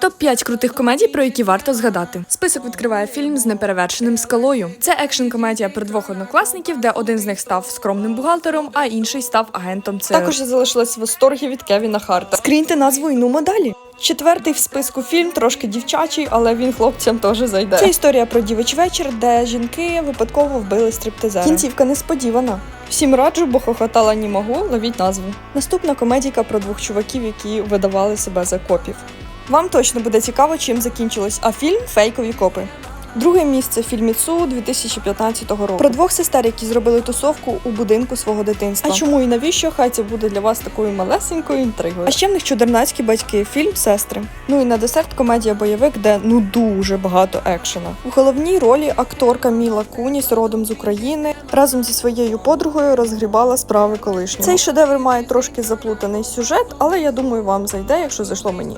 Топ 5 крутих комедій, про які варто згадати. Список відкриває фільм з неперевершеним скалою. Це екшн комедія про двох однокласників, де один з них став скромним бухгалтером, а інший став агентом ЦРУ. Також я залишилась восторгі від Кевіна Харта. Скріньте назву і нумо далі. Четвертий в списку фільм трошки дівчачий, але він хлопцям теж зайде. Це історія про дівич вечір, де жінки випадково вбили стриптизера. Кінцівка несподівана. Всім раджу, бо хохотала ні могу, ловіть назву. Наступна комедійка про двох чуваків, які видавали себе за копів. Вам точно буде цікаво, чим закінчилось, а фільм Фейкові копи. Друге місце фільміцу 2015 року. Про двох сестер, які зробили тусовку у будинку свого дитинства. А чому і навіщо? Хай це буде для вас такою малесенькою інтригою. А ще в них чудернацькі батьки, фільм Сестри. Ну і на десерт комедія бойовик, де ну дуже багато екшена. У головній ролі акторка Міла Куніс, родом з України, разом зі своєю подругою розгрібала справи колишнього. Цей шедевр має трошки заплутаний сюжет, але я думаю, вам зайде, якщо зайшло мені.